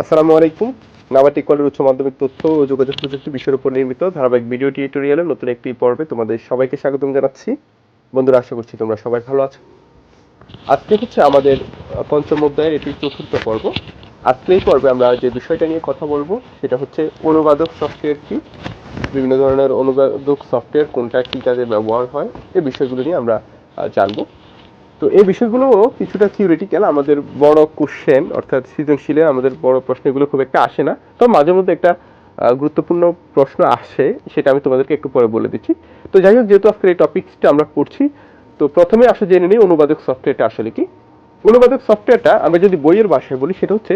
আসসালামু আলাইকুম। নাবাটিক কলের উচ্চ মাধ্যমিক তথ্য ও যোগাযোগ প্রযুক্তি বিষয়ের উপর নির্মিত ধারাবাহিক ভিডিও টিউটোরিয়ালের নতুন একটি পর্বে তোমাদের সবাইকে স্বাগতম জানাচ্ছি। বন্ধুরা, আশা করছি তোমরা সবাই ভালো আছো। আজকে হচ্ছে আমাদের পঞ্চম অধ্যায়ের এটি চতুর্থ পর্ব। আজকে এই পর্বে আমরা যে বিষয়টা নিয়ে কথা বলব, সেটা হচ্ছে অনুবাদক সফটওয়্যার কি, বিভিন্ন ধরনের অনুবাদক সফটওয়্যার কোনটা কি কাজে ব্যবহার হয়, এই বিষয়গুলো নিয়ে আমরা জানব। তো এই বিষয়গুলো কিছুটা থিওরিটিক্যাল আমাদের বড় কোশ্চেন অর্থাৎ সৃজনশীলে আমাদের বড় প্রশ্নগুলো খুব একটা আসে না। তো মাঝে মধ্যে একটা গুরুত্বপূর্ণ প্রশ্ন আসে, সেটা আমি তোমাদেরকে একটু পরে বলে দিচ্ছি। তো যাই হোক, যেহেতু আজকের এই টপিকসটা আমরা পড়ছি, তো প্রথমে আসলে জেনে নিই অনুবাদক সফটওয়্যারটা আসলে কি। অনুবাদক সফটওয়্যারটা আমরা যদি বইয়ের ভাষায় বলি, সেটা হচ্ছে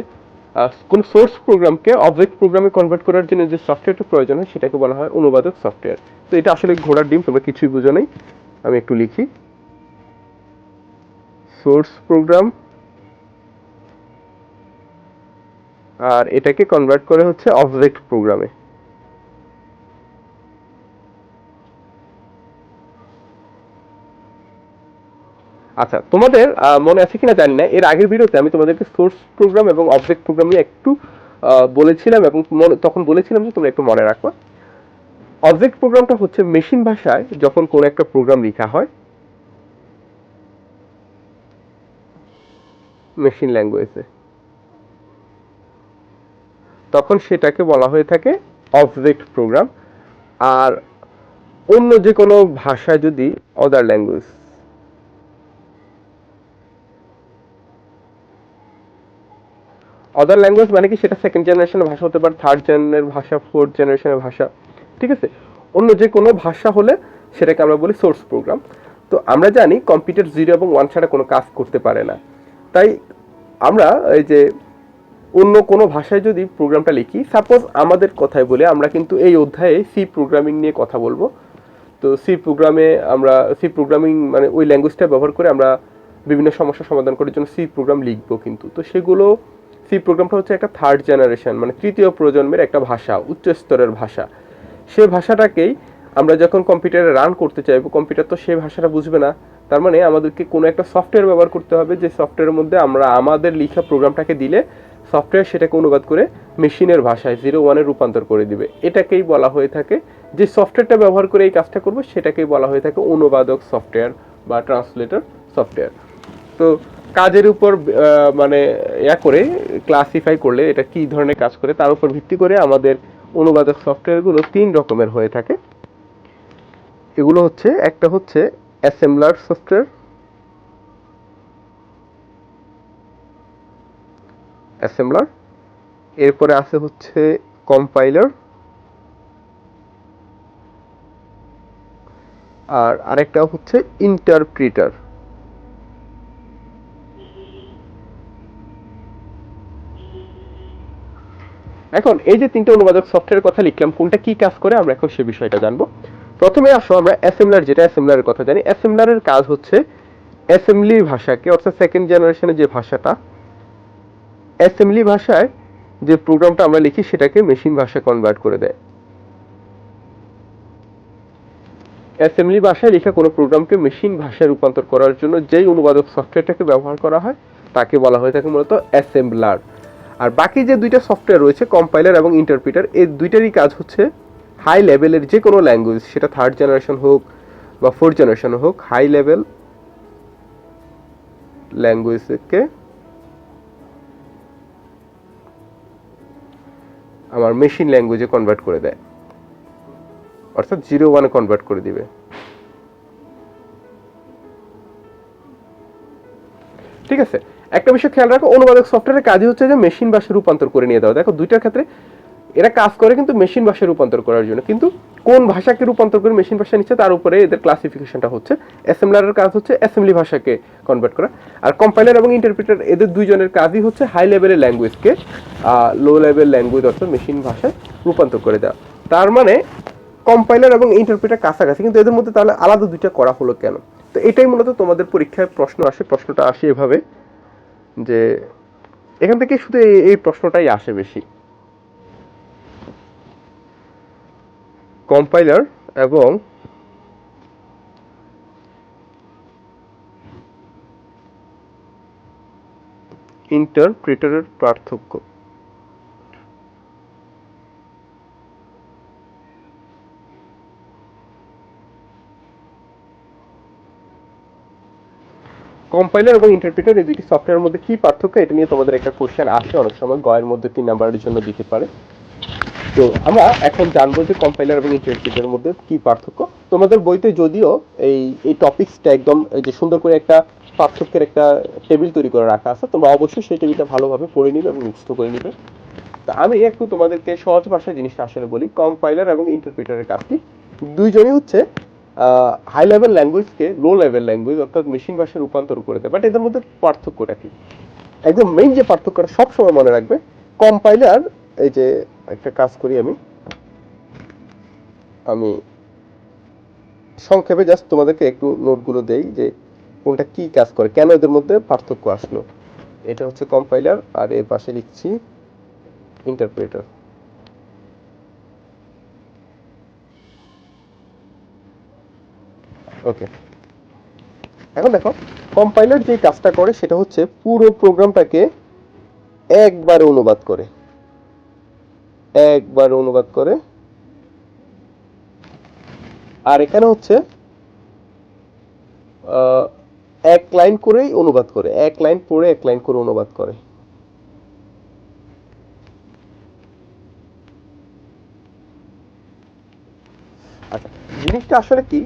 কোন সোর্স প্রোগ্রামকে অবজেক্ট প্রোগ্রামে কনভার্ট করার জন্য যে সফটওয়্যারটা প্রয়োজন হয়, সেটাকে বলা হয় অনুবাদক সফটওয়্যার তো এটা আসলে ঘোড়ার ডিম, তোমরা কিছুই বুঝো নাই। আমি একটু লিখি। Source programme. আর এটাকে কনভার্ট করে হচ্ছে অবজেক্ট প্রোগ্রামে আচ্ছা তোমাদের মনে আছে কিনা জানি না। এর আগের ভিডিওতে আমি তোমাদেরকে সোর্স প্রোগ্রাম এবং অবজেক্ট প্রোগ্রাম নিয়ে একটু বলেছিলাম এবং তখন বলেছিলাম যে তোমরা একটু মনে রাখো। অবজেক্ট প্রোগ্রামটা হচ্ছে মেশিন ভাষায় যখন কোনো একটা প্রোগ্রাম লেখা হয় মেশিন ল্যাঙ্গুয়েজে তখন সেটাকে বলা হয়ে থাকে অবজেক্ট প্রোগ্রাম আর অন্য যে কোনো ভাষায় যদি অদার ল্যাঙ্গুয়েজ অদার ল্যাঙ্গুয়েজ মানে কি? সেটা সেকেন্ড জেনারেশনের ভাষা হতে পারে থার্ড জেনারের ভাষা ফোর্থ জেনারেশনের ভাষা, ঠিক আছে? অন্য যে কোনো ভাষা হলে সেটাকে আমরা বলি সোর্স প্রোগ্রাম তো আমরা জানি কম্পিউটার জিরো এবং ওয়ান ছাড়া কোনো কাজ করতে পারে না। তাই আমরা এই যে অন্য কোনো ভাষায় যদি প্রোগ্রামটা লিখি সাপোজ আমাদের কথায় বলে আমরা কিন্তু এই অধ্যায়ে সি প্রোগ্রামিং নিয়ে কথা বলব। তো সি প্রোগ্রামে আমরা সি প্রোগ্রামিং মানে ওই ল্যাঙ্গুয়েজটা ব্যবহার করে আমরা বিভিন্ন সমস্যা সমাধান করার জন্য সি প্রোগ্রাম লিখব কিন্তু। তো সেগুলো সি প্রোগ্রামটা হচ্ছে একটা থার্ড জেনারেশন মানে তৃতীয় প্রজন্মের একটা ভাষা উচ্চ স্তরের ভাষা। সে ভাষাটাকেই আমরা যখন কম্পিউটারে রান করতে চাইব কম্পিউটার তো সেই ভাষাটা বুঝবে না। তার মানে আমাদেরকে কোনো একটা সফটওয়্যার ব্যবহার করতে হবে যে সফটওয়্যারের মধ্যে আমরা আমাদের লিখা প্রোগ্রামটাকে দিলে সফটওয়্যার সেটাকে অনুবাদ করে মেশিনের ভাষায় জিরো ওয়ানে রূপান্তর করে দিবে। এটাকেই বলা হয়ে থাকে যে সফটওয়্যারটা ব্যবহার করে এই কাজটা করব, সেটাকেই বলা হয়ে থাকে অনুবাদক সফটওয়্যার বা ট্রান্সলেটর সফটওয়্যার তো কাজের উপর মানে ইয়া করে ক্লাসিফাই করলে এটা কি ধরনের কাজ করে, তার উপর ভিত্তি করে আমাদের অনুবাদক সফটওয়্যারগুলো তিন রকমের হয়ে থাকে। এগুলো হচ্ছে, একটা হচ্ছে অ্যাসেম্বলার সফটওয়্যার, অ্যাসেম্বলার, এরপরে আছে হচ্ছে কম্পাইলার, আর আরেকটা হচ্ছে ইন্টারপ্রিটার। এখন এই যে তিনটে অনুবাদক সফটওয়্যারের কথা লিখলাম, কোনটা কি কাজ করে, আমরা এখন সে বিষয়টা জানব। প্রথমে আসো আমরা অ্যাসেম্বলার, যেটা অ্যাসেম্বলারের কথা জানি। অ্যাসেম্বলারের কাজ হচ্ছে অ্যাসেম্বলি ভাষাকে, অর্থাৎ সেকেন্ড জেনারেশনের যে ভাষাটা, অ্যাসেম্বলি ভাষায় যে প্রোগ্রামটা আমরা লিখি, সেটাকে মেশিন ভাষায় কনভার্ট করে দেয়। অ্যাসেম্বলি ভাষায় লেখা কোনো প্রোগ্রামকে মেশিন ভাষায় রূপান্তর করার জন্য যেই অনুবাদক সফটওয়্যারটাকে ব্যবহার করা হয়, তাকে বলা হয়ে থাকে মূলত অ্যাসেম্বলার আর বাকি যে দুইটা সফটওয়্যার রয়েছে কম্পাইলার এবং ইন্টারপ্রিটার এই দুইটারই কাজ হচ্ছে হাই লেভেলের যে কোনো ল্যাঙ্গুয়েজ সেটা থার্ড জেনারেশন হোক বা ফোর্থ জেনারেশন হোক হাই লেভেল ল্যাঙ্গুয়েজকে আমার মেশিন ল্যাঙ্গুয়েজে কনভার্ট করে দেয়। অর্থাৎ জিরো ওয়ানে কনভার্ট করে দিবে। ঠিক আছে? একটা বিষয় খেয়াল রাখো, অনুবাদক সফটওয়্যারের কাজই হচ্ছে যে মেশিন ভাষায় রূপান্তর করে নিয়ে দেওয়া দেখো, দুইটার ক্ষেত্রে এরা কাজ করে কিন্তু মেশিন ভাষায় রূপান্তর করার জন্য। কিন্তু কোন ভাষাকে রূপান্তর করে মেশিন ভাষা নিচ্ছে তার উপরে এদের ক্লাসিফিকেশনটা হচ্ছে। অ্যাসেম্বলারের কাজ হচ্ছে অ্যাসেম্বলি ভাষাকে কনভার্ট করা। আর কম্পাইলার এবং ইন্টারপ্রিটার এদের দুইজনের কাজই হচ্ছে হাই লেভেলের ল্যাঙ্গুয়েজকে লো লেভেল ল্যাঙ্গুয়েজ অর্থাৎ মেশিন ভাষায় রূপান্তর করে দেওয়া। তার মানে কম্পাইলার এবং ইন্টারপ্রিটার কাছাকাছি, কিন্তু এদের মধ্যে তাহলে আলাদা দুইটা করা হলো কেন? তো এটাই মূলত তোমাদের পরীক্ষায় প্রশ্ন আসে, প্রশ্নটা আসে এভাবে যে এখান থেকে শুধু এই- প্রশ্নটাই আসে বেশি। কম্পাইলার এবং ইন্টারপ্রেটারের পার্থক্য। কম্পাইলার এবং ইন্টারপ্রেটার এই দুটি সফটওয়্যারের মধ্যে কি পার্থক্য? এটা নিয়ে তোমাদের একটা কোশ্চেন আসে, অনেক সময় গয়ের মধ্যে তিন নাম্বারের জন্য দিতে পারে। তো আমরা এখন জানব যে কম্পাইলার এবং ইন্টারপ্রিটারের মধ্যে কি পার্থক্য। তোমাদের বইতে যদিও এই এই টপিকসটা একদম যে সুন্দর করে একটা পার্থক্যের একটা টেবিল তৈরি করে রাখা আছে, তোমরা অবশ্যই সেই টেবিলটা ভালোভাবে পড়ে নিবে এবং মুক্ত করে নিবে। তা আমি একটু তোমাদেরকে সহজ ভাষায় জিনিসটা আসলে বলি কম্পাইলার এবং ইন্টারপ্রিটারের কাজটি। দুইজনই হচ্ছে হাই লেভেল ল্যাঙ্গুয়েজকে লো লেভেল ল্যাঙ্গুয়েজ অর্থাৎ মেশিন ভাষায় রূপান্তর করে দেয় বাট এদের মধ্যে পার্থক্যটা কি? একদম মেইন যে পার্থক্যটা সবসময় মনে রাখবে কম্পাইলার এই যে একটা কাজ করি আমি। আমি সংক্ষেপে জাস্ট তোমাদেরকে একটু নোটগুলো দেই যে কোনটা কি কাজ করে, কেন এদের মধ্যে পার্থক্য আসলো। এটা হচ্ছে কম্পাইলার আর এর পাশে লিখছি ইন্টারপ্রেটার ওকে এখন দেখো কম্পাইলার যে কাজটা করে সেটা হচ্ছে পুরো প্রোগ্রামটাকে একবারে অনুবাদ করে। একবার অনুবাদ করে। আর এখানে হচ্ছে এক লাইন করেই অনুবাদ করে এক লাইন পড়ে এক লাইন করে অনুবাদ করে। আচ্ছা জিনিসটা আসলে কি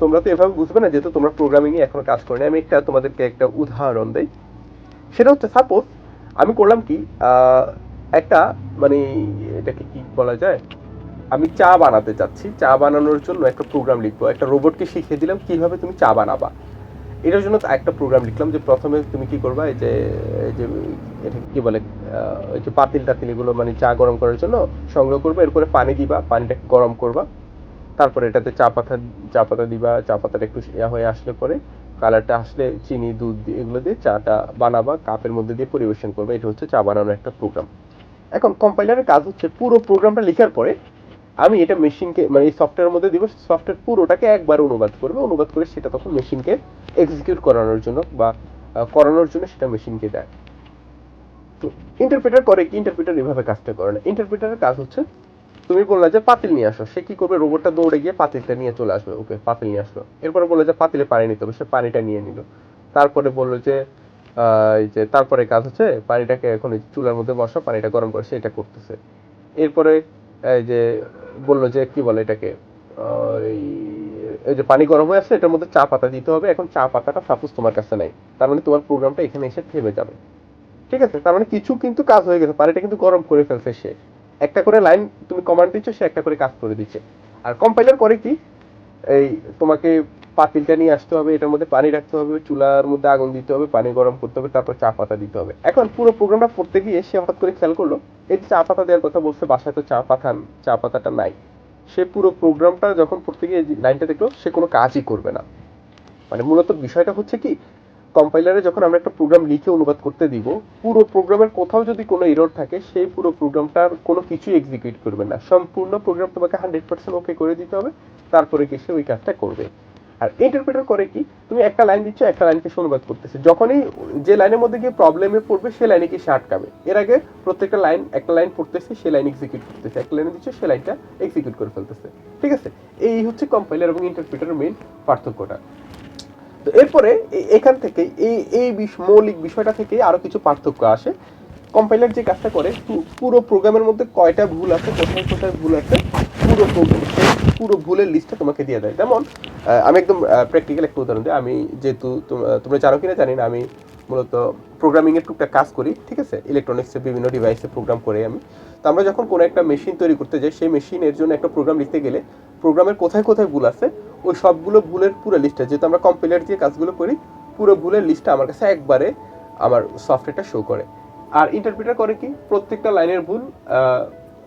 তোমরা তো এভাবে বুঝবে না যেহেতু তোমরা প্রোগ্রামিং এ এখনও কাজ করো আমি একটা তোমাদেরকে একটা উদাহরণ দেই। সেটা হচ্ছে সাপোজ আমি করলাম কি আহ, একটা মানে এটাকে কি বলা যায়? আমি চা বানাতে চাচ্ছি। চা বানানোর জন্য একটা প্রোগ্রাম লিখব। একটা রোবটকে শিখিয়ে দিলাম কীভাবে তুমি চা বানাবা। এটার জন্য একটা প্রোগ্রাম লিখলাম যে প্রথমে তুমি কি করবা, এই যে যে এটা কি বলে ওই যে পাতিল টাতিল এগুলো মানে চা গরম করার জন্য সংগ্রহ করবে। এরপরে পানি দিবা পানিটাকে গরম করবা। তারপরে এটাতে চা পাতা চা পাতা দিবা। চা পাতাটা একটু ইয়া হয়ে আসলে পরে কালারটা আসলে চিনি, দুধ এগুলো দিয়ে চাটা বানাবা, কাপের মধ্যে দিয়ে পরিবেশন করবে। এটা হচ্ছে চা বানানোর একটা প্রোগ্রাম এখন কম্পাইলারের কাজ হচ্ছে পুরো প্রোগ্রামটা লেখার পরে আমি এটা মেশিনকে মানে এই সফটওয়্যারের মধ্যে দিব সফটওয়্যার পুরোটাকে একবার অনুবাদ করবে, অনুবাদ করে সেটা তখন মেশিনকে এক্সিকিউট করানোর জন্য বা করানোর জন্য সেটা মেশিনকে দেয়। তো ইন্টারপ্রেটার করে কি? ইন্টারপ্রেটার এভাবে কাজটা করে না। ইন্টারপ্রেটারের কাজ হচ্ছে, তুমি বললে যে পাতিল নিয়ে আসো, সে কি করবে? রোবটটা দৌড়ে গিয়ে পাতিলটা নিয়ে চলে আসবে, ওকে, পাতিল নিয়ে আসলো। এরপরে বলল যে পাতিলে পানি নিতে হবে, সে পানিটা নিয়ে নিল। তারপরে বলল যে এই যে তারপরে কাজ হচ্ছে পানিটাকে এখন চুলার মধ্যে বসা, পানিটা গরম করে সেটা করতেছে। এরপরে এই যে বলল যে কি বলে এটাকে এই যে পানি গরম হয়ে আসছে এটার মধ্যে চা পাতা দিতে হবে। এখন চা পাতাটা সাপোজ তোমার কাছে নাই, তার মানে তোমার প্রোগ্রামটা এখানে এসে থেমে যাবে। ঠিক আছে? তার মানে কিছু কিন্তু কাজ হয়ে গেছে, পানিটা কিন্তু গরম করে ফেলছে সে। একটা করে লাইন তুমি কমান্ড দিচ্ছ, সে একটা করে কাজ করে দিচ্ছে। আর কম্পাইলার করে কি? এই তোমাকে পাতিলটা নিয়ে আসতে হবে, এটার মধ্যে পানি রাখতে হবে, চুলার মধ্যে আগুন দিতে হবে, পানি গরম করতে হবে, তারপর চা পাতা দিতে হবে। এখন পুরো প্রোগ্রামটা পড়তে গিয়ে সে হঠাৎ করে খেয়াল করল, এই চা পাতা দেওয়ার কথা বলছে, বাসায় তো চা পাতা চা পাতাটা নাই। সে পুরো প্রোগ্রামটা যখন পড়তে গিয়ে লাইনটা দেখল, সে কোনো কাজই করবে না। মানে মূলত বিষয়টা হচ্ছে কি, কম্পাইলারে যখন আমরা একটা প্রোগ্রাম লিখে অনুবাদ করতে দিব, পুরো প্রোগ্রামের কোথাও যদি কোনো এরর থাকে, সেই পুরো প্রোগ্রামটার কোনো কিছুই এক্সিকিউট করবে না। সম্পূর্ণ প্রোগ্রাম তোমাকে হান্ড্রেড পার্সেন্ট ওকে করে দিতে হবে, তারপরে কি সে ওই কাজটা করবে। আর ইন্টারপ্রেটার করে কি, তুমি একটা লাইন দিচ্ছ, একটা লাইনকে সে অনুবাদ করতেছে। যখনই যে লাইনের মধ্যে গিয়ে প্রবলেমে পড়বে, সে লাইনে কি সে আটকাবে। এর আগে প্রত্যেকটা লাইন একটা লাইন পড়তেছে, সে লাইন এক্সিকিউট করতেছে। একটা লাইনে দিচ্ছে, সে লাইনটা এক্সিকিউট করে ফেলতেছে। ঠিক আছে? এই হচ্ছে কম্পাইলার এবং ইন্টারপ্রেটারের মেইন পার্থক্যটা। তো এরপরে এখান থেকে এই এই মৌলিক বিষয়টা থেকে আরও কিছু পার্থক্য আসে। কম্পাইলার যে কাজটা করে পুরো প্রোগ্রামের মধ্যে কয়টা ভুল আছে, কোথায় কোথায় ভুল আছে, পুরো প্রোগ্রাম পুরো ভুলের লিস্টটা তোমাকে দিয়ে দেয়। যেমন আমি একদম প্র্যাকটিক্যাল একটা উদাহরণ দিই। আমি যেহেতু তোম- তোমরা জানো কিনা জানি না, আমি মূলত প্রোগ্রামিং এর টুকটাক কাজ করি, ঠিক আছে? ইলেকট্রনিক্সের বিভিন্ন ডিভাইসে প্রোগ্রাম করে আমি। তো আমরা যখন কোনো একটা মেশিন তৈরি করতে যাই, সেই মেশিনের জন্য একটা প্রোগ্রাম লিখতে গেলে প্রোগ্রামের কোথায় কোথায় ভুল আছে, ওই সবগুলো ভুলের পুরো লিস্টটা যেহেতু আমরা কম্পিলার দিয়ে কাজগুলো করি, পুরো ভুলের লিস্টটা আমার কাছে একবারে আমার সফটওয়্যারটা শো করে। আর ইন্টারপ্রিটার করে কি? প্রত্যেকটা লাইনের ভুল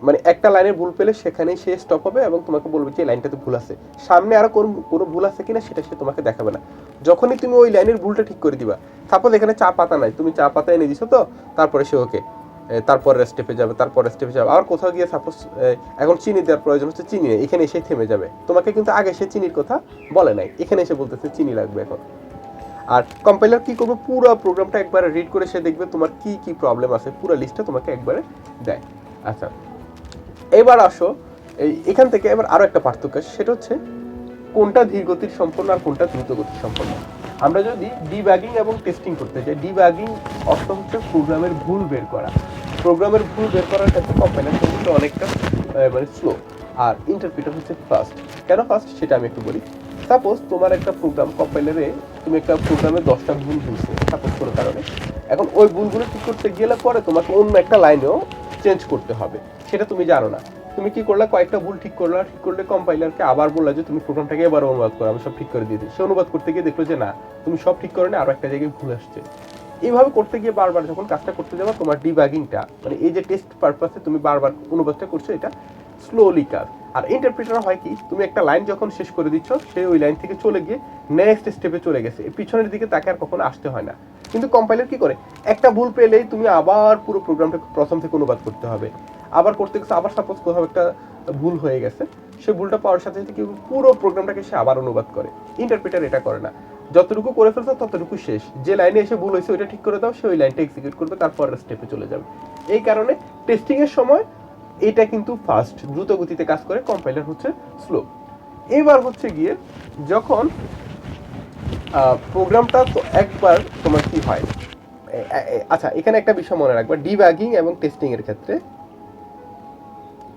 মানে একটা লাইনের ভুল পেলে সেখানেই সে স্টপ হবে এবং তোমাকে বলবে যে লাইনটাতে ভুল আছে। সামনে আরও কোন, কোনো ভুল আছে কিনা সেটা সে তোমাকে দেখাবে না। যখনই তুমি ওই লাইনের ভুলটা ঠিক করে দিবা সাপোজ এখানে চা পাতা নাই, তুমি চা পাতা এনে দিছো তো, তারপরে সে ওকে তারপরের স্টেপে যাবে তারপরের স্টেপে যাবে। আর কোথাও গিয়ে সাপোজ এখন চিনি দেওয়ার প্রয়োজন হচ্ছে চিনি নেই, এখানে এসে থেমে যাবে। তোমাকে কিন্তু আগে সে চিনির কথা বলে নাই, এখানে এসে বলতেছে চিনি লাগবে এখন। আর কম্পাইলার কি করবে? পুরো প্রোগ্রামটা একবারে রিড করে সে দেখবে তোমার কি কি প্রবলেম আছে, পুরো লিস্টটা তোমাকে একবারে দেয়। আচ্ছা এবার আসো, এই এখান থেকে এবার আরও একটা পার্থক্য সেটা হচ্ছে কোনটা ধীর গতির সম্পন্ন আর কোনটা দ্রুত গতির সম্পন্ন। আমরা যদি ডিব্যাগিং এবং টেস্টিং করতে চাই ডিব্যাগিং অর্থ হচ্ছে প্রোগ্রামের ভুল বের করা। প্রোগ্রামের ভুল বের করার ক্ষেত্রে কম্পাইলার কিন্তু অনেকটা মানে স্লো আর ইন্টারপ্রিটার হচ্ছে ফাস্ট কেন ফাস্ট সেটা আমি একটু বলি। সাপোজ তোমার একটা প্রোগ্রাম কম্পাইলারে তুমি একটা প্রোগ্রামে দশটা ভুল হয়েছে সাপোজ কোনো কারণে। এখন ওই ভুলগুলো ঠিক করতে গেলে পরে তোমাকে অন্য একটা লাইনেও চেঞ্জ করতে হবে। সেটা তুমি জানো না। তুমি কি করলা? কয়েকটা ভুল ঠিক করলা। ঠিক করলে কম্পাইলারকে আবার বললা যে, তুমি প্রোগ্রামটাকে এবার অনুবাদ করো। আমি সব ঠিক করে দিয়ে দিই সে অনুবাদ করতে গিয়ে দেখল যে, না, তুমি সব ঠিক করো না আরও একটা জায়গায় ভুল আসছে। এইভাবে করতে গিয়ে বারবার যখন কাজটা করতে যাব, তোমার ডিবাগিংটা মানে এই যে টেস্ট পারপাসে তুমি বারবার অনুবাদটা করছ, এটা স্লোলি কাজ আর ইন্টারপ্রিটার হয় কি, তুমি একটা লাইন যখন শেষ করে দিচ্ছ, সে ওই লাইন থেকে চলে গিয়ে নেক্সট স্টেপে চলে গেছে। পিছনের দিকে তাকে আর কখনো আসতে হয় না। কিন্তু কম্পাইলার কি করে? একটা ভুল পেলেই তুমি আবার পুরো প্রোগ্রামটা প্রথম থেকে অনুবাদ করতে হবে। আবার করতে গেছে আবার সাপোজ কোথাও একটা ভুল হয়ে গেছে, সে ভুলটা পাওয়ার সাথে সাথে কি পুরো প্রোগ্রামটাকে সে আবার অনুবাদ করে। ইন্টারপ্রিটার এটা করে না। যতটুকু করে ফেলছো ততটুকু শেষ। যে লাইনে এসে ভুল হয়েছে, ওইটা ঠিক করে দাও, সে ওই লাইনটা এক্সিকিউট করবে, তারপরের স্টেপে চলে যাবে। এই কারণে টেস্টিং এর সময় এটা কিন্তু ফাস্ট দ্রুত গতিতে কাজ করে কম্পাইলার হচ্ছে স্লো এবার হচ্ছে গিয়ে যখন প্রোগ্রামটা তো একবার তোমার কি হয়? আচ্ছা এখানে একটা বিষয় মনে রাখবা ডিব্যাগিং এবং টেস্টিং এর ক্ষেত্রে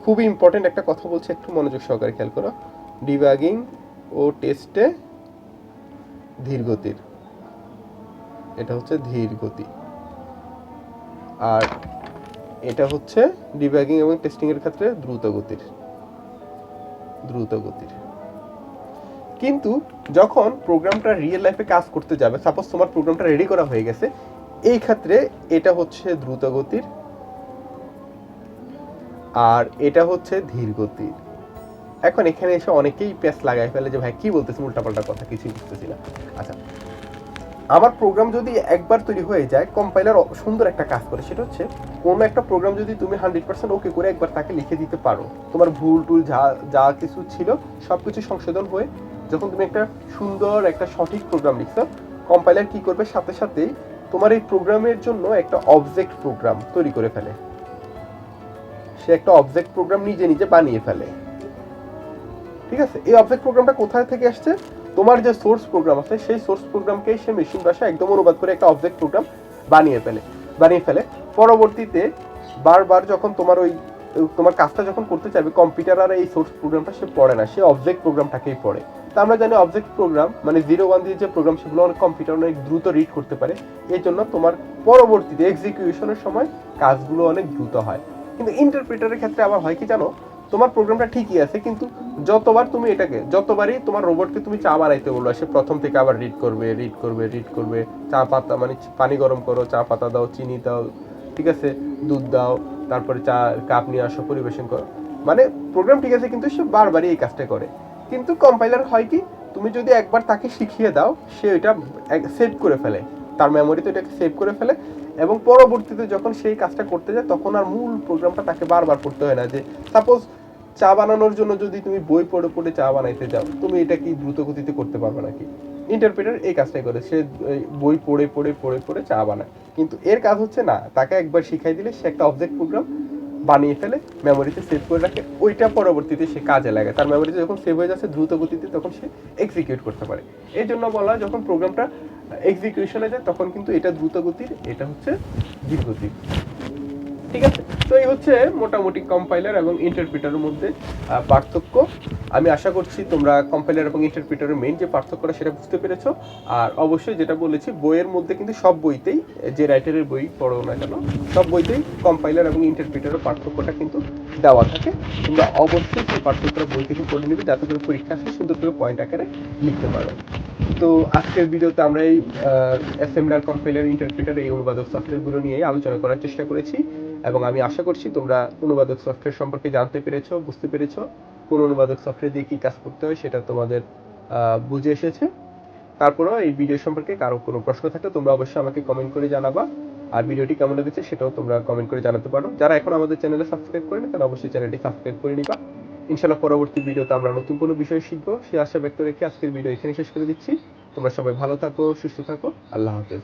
খুবই ইম্পর্টেন্ট একটা কথা বলছে, একটু মনোযোগ সহকারে খেয়াল করো। ডিব্যাগিং ও টেস্টে ধীর গতির। এটা হচ্ছে ধীর গতি। আর এটা হচ্ছে ডিব্যাগিং এবং টেস্টিং এর ক্ষেত্রে দ্রুত গতির দ্রুত গতির কিন্তু যখন প্রোগ্রামটা রিয়েল লাইফে কাজ করতে যাবে সাপোজ তোমার প্রোগ্রামটা রেডি করা হয়ে গেছে, এই ক্ষেত্রে এটা হচ্ছে দ্রুত গতির আর এটা হচ্ছে ধীর গতির এখন এখানে এসে অনেকেই প্যাস লাগাই ফেলে যে, ভাই, কি বলতেছি উল্টাপাল্টা কথা, কিছুই বুঝতেছি না। আচ্ছা আমার প্রোগ্রাম যদি একবার তৈরি হয়ে যায় কম্পাইলার সুন্দর একটা কাজ করে। সেটা হচ্ছে, কোনো একটা প্রোগ্রাম যদি তুমি হান্ড্রেড পার্সেন্ট ওকে করে একবার তাকে লিখে দিতে পারো। তোমার ভুল টুল যা যা কিছু ছিল সব কিছু সংশোধন হয়ে যখন তুমি একটা সুন্দর, একটা সঠিক প্রোগ্রাম লিখছো কম্পাইলার কি করবে? সাথে সাথেই তোমার এই প্রোগ্রামের জন্য একটা অবজেক্ট প্রোগ্রাম তৈরি করে ফেলে। সে একটা অবজেক্ট প্রোগ্রাম নিজে নিজে বানিয়ে ফেলে। ঠিক আছে? এই অবজেক্ট প্রোগ্রামটা কোথায় থেকে আসছে? তোমার যে সোর্স প্রোগ্রাম আছে, সেই সোর্স প্রোগ্রামকে সে মেশিন ভাষায় একদম অনুবাদ করে একটা অবজেক্ট প্রোগ্রাম বানিয়ে ফেলে বানিয়ে ফেলে। পরবর্তীতে বারবার যখন তোমার ওই, তোমার কাজটা যখন করতে চাইবে কম্পিউটার আর এই সোর্স প্রোগ্রামটা সে পড়ে না, সে অবজেক্ট প্রোগ্রামটাকেই পড়ে। তা আমরা জানি অবজেক্ট প্রোগ্রাম মানে জিরো ওয়ান দিয়ে যে প্রোগ্রাম সেগুলো অনেক কম্পিউটার অনেক দ্রুত রিড করতে পারে। এই জন্য তোমার পরবর্তীতে এক্সিকিউশনের সময় কাজগুলো অনেক দ্রুত হয়। কিন্তু ইন্টারপ্রিটারের ক্ষেত্রে আবার হয় কি জানো? তোমার প্রোগ্রামটা ঠিকই আছে, কিন্তু যতবার তুমি এটাকে, যতবারই তোমার রোবটকে তুমি চা বানাইতে বলল সে প্রথম থেকে আবার রিড করবে রিড করবে রিড করবে। চা পাতা মানে পানি গরম করো, চা পাতা দাও, চিনি দাও, ঠিক আছে? দুধ দাও, তারপরে চা কাপ নিয়ে আসো, পরিবেশন করো। মানে প্রোগ্রাম ঠিক আছে, কিন্তু সে বারবারই এই কাজটা করে। কিন্তু কম্পাইলার হয় কি, তুমি যদি একবার তাকে শিখিয়ে দাও, সে ওইটা সেভ করে ফেলে। তার মেমোরিতে এটাকে সেভ করে ফেলে এবং পরবর্তীতে যখন সেই কাজটা করতে যায়, তখন আর মূল প্রোগ্রামটা তাকে বারবার করতে হয় না যে সাপোজ চা বানানোর জন্য যদি তুমি বই পড়ে পড়ে চা বানাইতে যাও, তুমি এটা কি দ্রুত গতিতে করতে পারবে নাকি? ইন্টারপ্রেটার এই কাজটাই করে। সে বই পড়ে পড়ে পড়ে পড়ে চা বানায়। কিন্তু এর কাজ হচ্ছে না, তাকে একবার শিখাই দিলে সে একটা অবজেক্ট প্রোগ্রাম বানিয়ে ফেলে মেমোরিতে সেভ করে রাখে। ওইটা পরবর্তীতে সে কাজে লাগে। তার মেমোরিতে যখন সেভ হয়ে যাচ্ছে দ্রুত গতিতে তখন সে এক্সিকিউট করতে পারে। এই জন্য বলা যখন প্রোগ্রামটা এক্সিকিউশনে যায়, তখন কিন্তু এটা দ্রুত গতির এটা হচ্ছে ধীর গতির ঠিক আছে? তো এই হচ্ছে মোটামুটি কম্পাইলার এবং ইন্টারপ্রিটারের মধ্যে পার্থক্য। আমি আশা করছি তোমরা কম্পাইলার এবং ইন্টারপ্রিটারের মেইন যে পার্থক্যটা সেটা বুঝতে পেরেছ। আর অবশ্যই যেটা বলেছি, বইয়ের মধ্যে কিন্তু সব বইতেই, যে রাইটারের বই পড়ো না কেন, সব বইতেই কম্পাইলার এবং ইন্টারপ্রিটারের পার্থক্যটা কিন্তু দেওয়া থাকে। তোমরা অবশ্যই সেই পার্থক্যটা বই থেকে পড়ে নিবে, যাতে করে পরীক্ষা সুন্দর করে পয়েন্ট আকারে লিখতে পারো। তো আজকের ভিডিওতে আমরা এই অ্যাসেম্বলার কম্পাইলার ইন্টারপ্রিটার এই অনুবাদক সফটওয়্যারগুলো নিয়ে আলোচনা করার চেষ্টা করেছি। এবং আমি আশা করছি তোমরা অনুবাদক সফটওয়্যার সম্পর্কে জানতে পেরেছ, বুঝতে পেরেছ, কোন অনুবাদক সফটওয়্যার দিয়ে কি কাজ করতে হয় সেটা তোমাদের বুঝে এসেছে। তারপরেও এই ভিডিও সম্পর্কে কারও কোনো প্রশ্ন থাকলে তোমরা অবশ্যই আমাকে কমেন্ট করে জানাবা। আর ভিডিওটি কেমন লেগেছে সেটাও তোমরা কমেন্ট করে জানাতে পারো। যারা এখন আমাদের চ্যানেলে সাবস্ক্রাইব করেনি তারা অবশ্যই চ্যানেলটি সাবস্ক্রাইব করে নিবা। ইনশাআল্লাহ পরবর্তী ভিডিওতে আমরা নতুন কোনো বিষয় শিখব সে আশা ব্যক্ত রেখে আজকের ভিডিও এখানে শেষ করে দিচ্ছি। তোমরা সবাই ভালো থাকো, সুস্থ থাকো। আল্লাহ হাফেজ।